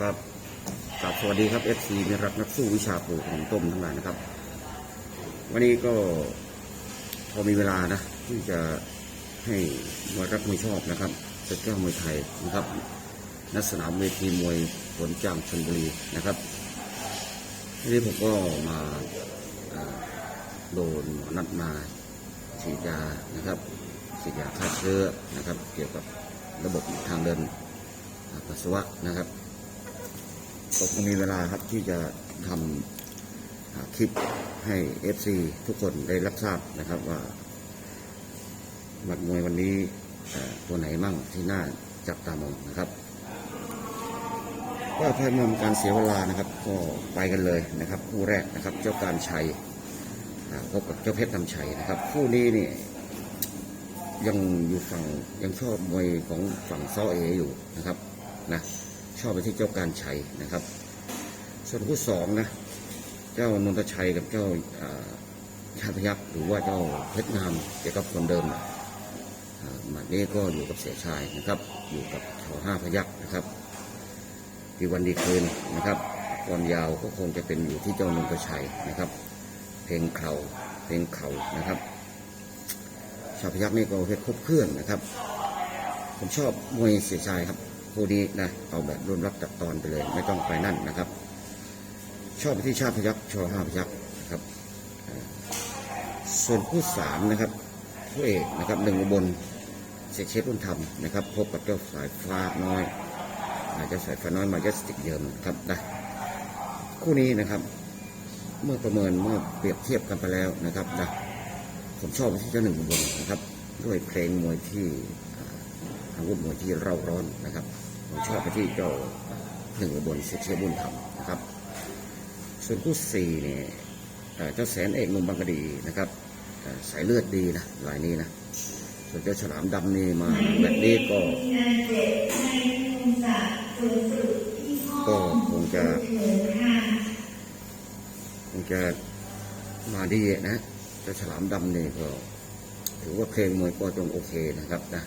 ครับกราบสวัสดีครับ FC มีรักนักสู้วิชาปลูกขนมต้มทั้งหลายนะครับ วันนี้ก็พอมีเวลานะที่จะให้มวยรักมวยชอบนะครับจะแก้วมวยไทยนะครับณสนามเวทีมวยสวนจามชลบุรีนะครับทีนี้ผมก็มาอ่าโดนนัดมาฉีดยานะครับฉีดยาฆ่าเชื้อนะครับ เกี่ยวกับระบบทางเดินปัสสาวะนะครับ ก็คงมีเวลาครับที่จะทำคลิปให้ FC ทุกคนได้รับทราบนะครับว่าหมัดมวยวันนี้ตัวไหนมั่งที่น่าจับตามองนะครับก็เพื่อไม่ให้การเสียเวลานะครับ ก็ไปกันเลยนะครับ คู่แรกนะครับ เจ้าการชัยพบกับเจ้าเพชรนำชัยนะครับ คู่นี้นี่ยังอยู่ฝั่งยังชอบมวยของฝั่งซ้อเออยู่นะครับนะ ชอบไปที่เจ้าการชัยนะครับ ส่วนคู่สองนะ เจ้านนทชัยกับเจ้าชาติพยักษ์หรือว่าเจ้าเพชรงามเกี่ยวกับคนเดิมนะอ่าหมัดนี้ก็อยู่กับเสียชายนะครับ อยู่กับแถวห้าพยักษ์นะครับดีวันดีคืนนะครับก่อนยาวก็คงจะเป็นอยู่ที่เจ้านนทชัยนะครับ เพลงเข่าเพลงเข่านะครับชาวพยักษ์นี่ก็เพชรคบเครื่องนะครับ ผมชอบมวยเสียชายครับ คู่นี้นะเอาแบบรวมรับจับตอนไปเลย ไม่ต้องไปนั่นนะครับ ชอบไปที่ชาติพยักษ์ชอห้าพยักษ์นะครับ ส่วนคู่สามนะครับคู่เอกนะครับหนึ่งอุบลเสกเชฟรุ่นธรรมนะครับ พบกับเจ้าสายฟ้าน้อยอาจจะสายฟ้าน้อยมายัสติกเยิมครับนะคู่นี้นะครับ เมื่อประเมินเมื่อเปรียบเทียบกันไปแล้วนะครับนะผมชอบที่เจ้าหนึ่งอุบลนะครับด้วยเพลงมวยที่ อาวุธมวยที่เร่าร้อนนะครับผมชอบไปที่เจ้าหนึ่งบลเสกเชบุญธรรมนะครับ ส่วนคู่สี่เนี่ยเจ้าแสนเอกนุ่มบางกะดีนะครับสายเลือดดีนะลายนี้นะส่วนเจ้าฉลามดำนี่มาแบบนี้ก็ก็คงจะคงจะมาดีนะเจ้าฉลามดำนี่ก็ ถือว่าเพลงมวยก็จงโอเคนะครับนะ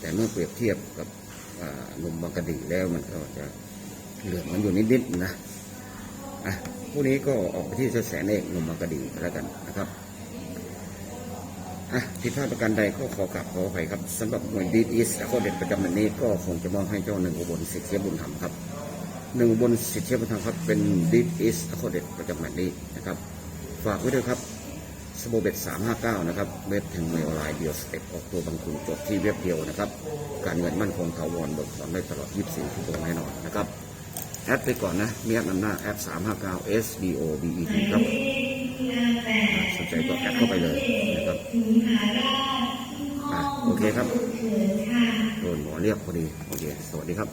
แต่เมื่อเปรียบเทียบกับนมบางกะดีแล้วมันก็จะเหลืองมันอยู่นิดๆนะอะผู้นี้ก็ออกไปที่เจ้าแสนเอกนมบางกะดีก็แล้วกันนะครับอะผิดพลาดประการใดก็ขอกราบขออภัยครับสำหรับหน่วยดีดอีสข้อเด็ดประจำวันนี้ก็คงจะมอบให้เจ้าหนึ่งอุบลสิทธิ์เสียบุญธรรมครับหนึ่งบลสิทธิ์เสียบุญธรรมครับเป็นดีดอีสข้อเด็ดประจำวันนี้นะครับ ฝากไว้ด้วยครับ สโบเบ็ดสามห้าเก้านะครับ เว็บแทงมวยออนไลน์เดียวสเต็ปออกตัวบางคุณจบที่เว็บเดียวนะครับ การเงินมั่นคงถาวรเบิกถอนได้ตลอด 24 ชั่วโมงแน่นอนนะครับ แอดไปก่อนนะ มีแอดนำหน้าแอด359 SBOBET ครับสนใจก็แอดเข้าไปเลยนะครับอโอเคครับโดนหมอเรียกพอดี โอเค สวัสดีครับ